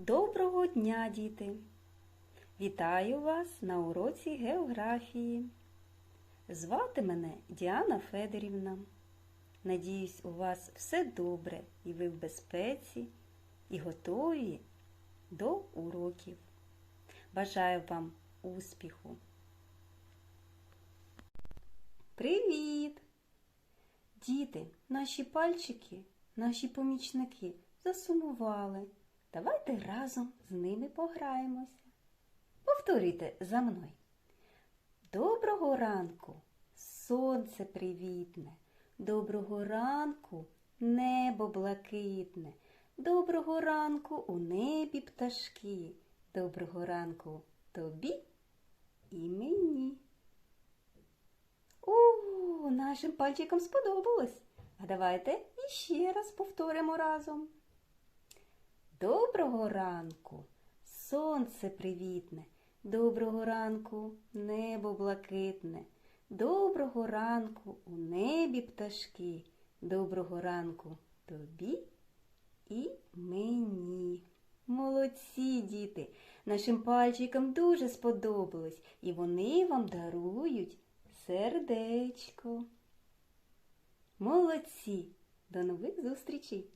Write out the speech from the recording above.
Доброго дня, діти! Вітаю вас на уроці географії. Звати мене Діана Федорівна. Надіюсь, у вас все добре і ви в безпеці, і готові до уроків. Бажаю вам успіху. Привіт! Діти, наші пальчики, наші помічники засумували. Давайте разом з ними пограємося. Повторюйте за мною. Доброго ранку, сонце привітне, доброго ранку, небо блакитне, доброго ранку у небі пташки, доброго ранку тобі і мені. О, нашим пальчикам сподобалось. А давайте іще раз повторимо разом. Доброго ранку, сонце привітне, доброго ранку, небо блакитне, доброго ранку у небі пташки, доброго ранку тобі і мені. Молодці, діти! Нашим пальчикам дуже сподобалось, і вони вам дарують сердечко. Молодці! До нових зустрічей!